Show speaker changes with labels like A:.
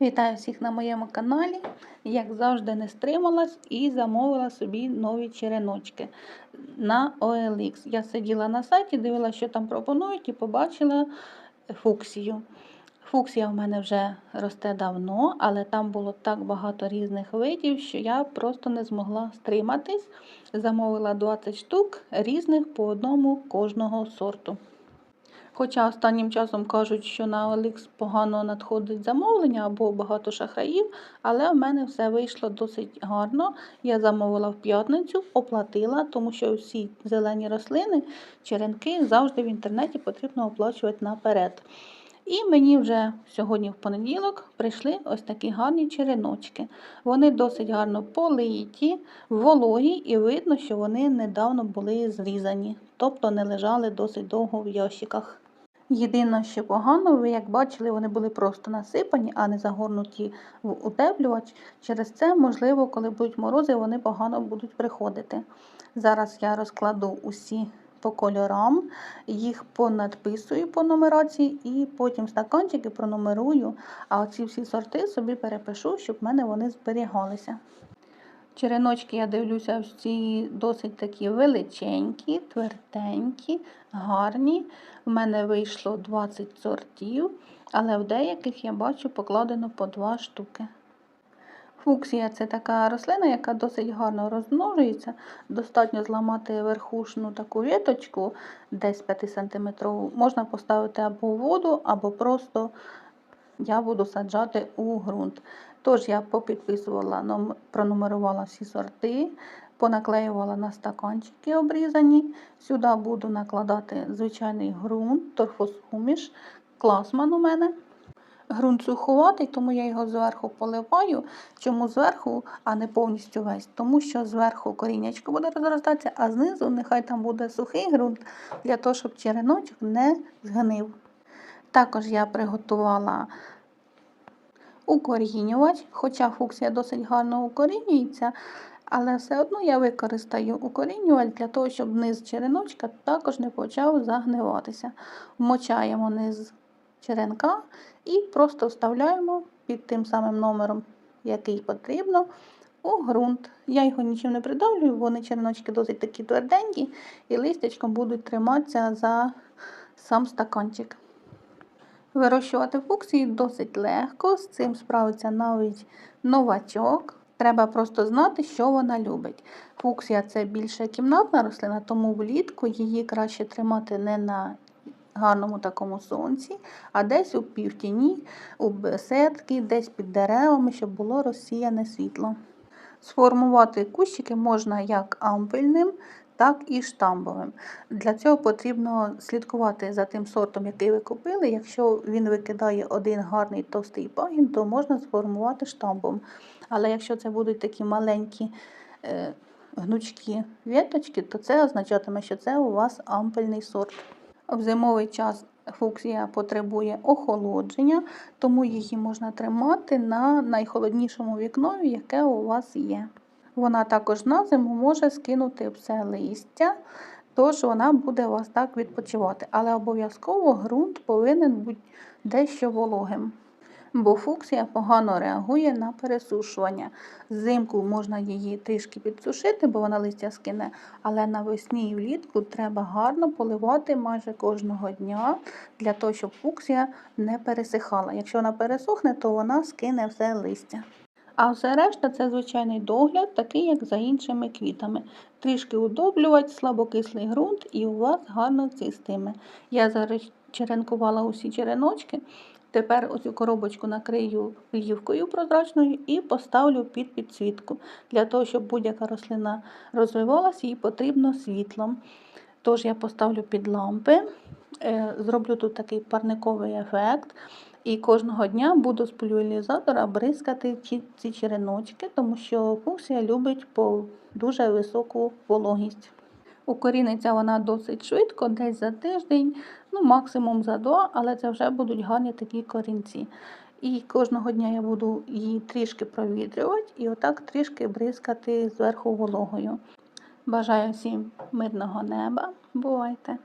A: Вітаю всіх на моєму каналі. Як завжди, не стрималась і замовила собі нові череночки на OLX. Я сиділа на сайті, дивилася, що там пропонують, і побачила фуксію. Фуксія в мене вже росте давно, але там було так багато різних видів, що я просто не змогла стриматись. Замовила 20 штук різних по одному кожного сорту. Хоча останнім часом кажуть, що на OLX погано надходить замовлення або багато шахраїв, але в мене все вийшло досить гарно. Я замовила в п'ятницю, оплатила, тому що всі зелені рослини, черенки завжди в інтернеті потрібно оплачувати наперед. І мені вже сьогодні в понеділок прийшли ось такі гарні череночки. Вони досить гарно политі, вологі, і видно, що вони недавно були зрізані, тобто не лежали досить довго в ящиках. Єдине, що погано, ви як бачили, вони були просто насипані, а не загорнуті в утеплювач. Через це, можливо, коли будуть морози, вони погано будуть приходити. Зараз я розкладу усі по кольорам, їх понадписую по нумерації і потім стаканчики пронумерую, а оці всі сорти собі перепишу, щоб в мене вони зберігалися. Череночки, я дивлюся, всі досить такі величенькі, тверденькі, гарні. У мене вийшло 20 сортів, але в деяких я бачу покладено по 2 штуки. Фуксія це така рослина, яка досить гарно розмножується. Достатньо зламати верхушну таку віточку, десь 5 см. Можна поставити або воду, або просто я буду саджати у ґрунт. Тож я попідписувала, пронумерувала всі сорти, понаклеювала на стаканчики обрізані. Сюди буду накладати звичайний ґрунт, торфосуміш, класман у мене. Ґрунт суховатий, тому я його зверху поливаю. Чому зверху, а не повністю весь? Тому що зверху коріннячко буде розростатися, а знизу нехай там буде сухий ґрунт, для того, щоб череночок не згнив. Також я приготувала укорінювач, хоча фуксія досить гарно укорінюється, але все одно я використаю укорінювач для того, щоб низ череночка також не почав загниватися. Вмочаємо низ черенка і просто вставляємо під тим самим номером, який потрібно, у ґрунт. Я його нічим не придавлюю, вони череночки досить такі тверденькі, і листячком будуть триматися за сам стаканчик. Вирощувати фуксії досить легко, з цим справиться навіть новачок. Треба просто знати, що вона любить. Фуксія це більше кімнатна рослина, тому влітку її краще тримати не на гарному такому сонці, а десь у півтіні, у беседки, десь під деревами, щоб було розсіяне світло. Сформувати кущики можна як ампельним, так і штамбовим. Для цього потрібно слідкувати за тим сортом, який ви купили. Якщо він викидає один гарний товстий пагін, то можна сформувати штамбом. Але якщо це будуть такі маленькі е, гнучкі віточки, то це означатиме, що це у вас ампельний сорт. В зимовий час фуксія потребує охолодження, тому її можна тримати на найхолоднішому вікнові, яке у вас є. Вона також на зиму може скинути все листя, тож вона буде у вас так відпочивати. Але обов'язково ґрунт повинен бути дещо вологим. Бо фуксія погано реагує на пересушування. Взимку можна її трішки підсушити, бо вона листя скине, але навесні і влітку треба гарно поливати майже кожного дня, для того, щоб фуксія не пересихала. Якщо вона пересохне, то вона скине все листя. А все решта це звичайний догляд, такий, як за іншими квітами. Трішки удоблювати, слабокислий ґрунт і у вас гарно цистиме. Я зараз черенкувала усі череночки. Тепер оцю коробочку накрию плівкою прозрачною і поставлю під підсвітку. Для того, щоб будь-яка рослина розвивалася, їй потрібно світло. Тож я поставлю під лампи, зроблю тут такий парниковий ефект. І кожного дня буду з пульверізатора бризкати ці череночки, тому що фуксія любить по дуже високу вологість. Укоріниться вона досить швидко, десь за тиждень, ну максимум за два, але це вже будуть гарні такі корінці. І кожного дня я буду її трішки провітрювати і отак трішки бризкати зверху вологою. Бажаю всім мирного неба. Бувайте!